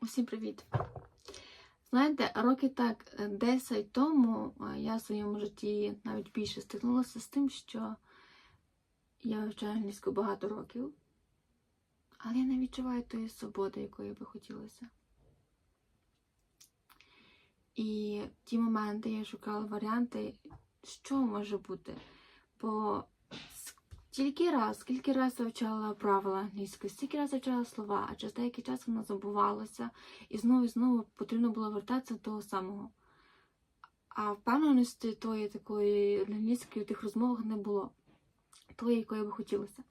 Усім привіт! Знаєте, роки так е, 10 тому е, я в своєму житті навіть більше стикнулася з тим, що я вивчаю англійську багато років, але я не відчуваю тої свободи, якої би хотілося. І в ті моменти я шукала варіанти, що може бути. Бо стільки раз, скільки раз я вивчала правила англійської, стільки раз вивчала слова, а через деякий час воно забувалося, і знову і знову потрібно було вертатися до того самого. А впевненості тої такої англійської в тих розмовах не було, тої, якої би хотілося.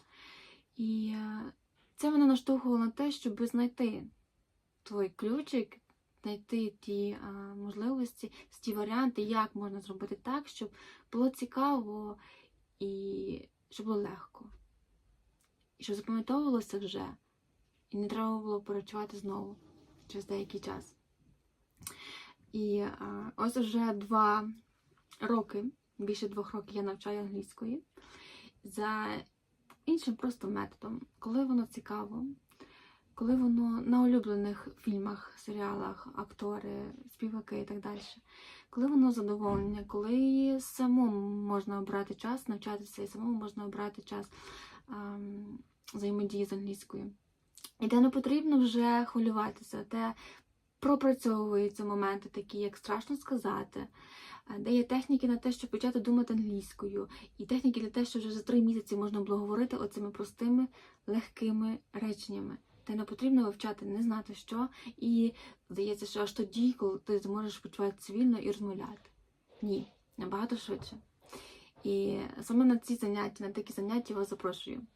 І е, це мене наштовхувало на те, щоб знайти той ключик, знайти ті а, можливості, ті варіанти, як можна зробити так, щоб було цікаво і щоб було легко. І щоб запам'ятовувалося вже, і не треба було перечувати знову через деякий час. І а, ось вже два роки, більше двох років я навчаю англійської за іншим просто методом, коли воно цікаво, коли воно на улюблених фільмах, серіалах, актори, співаки і так далі. Коли воно задоволення, коли самому можна обрати час навчатися, і самому можна обрати час ем, взаємодії з англійською. І де не потрібно вже хвилюватися, де пропрацьовуються моменти, такі як страшно сказати, е, де є техніки на те, щоб почати думати англійською, і техніки для те, що вже за три місяці можна було говорити оцими простими, легкими реченнями. Де не потрібно вивчати, не знати що, і здається, що аж тоді, коли ти зможеш почуватися вільно і розмовляти. Ні, набагато швидше. І саме на ці заняття, на такі заняття вас запрошую.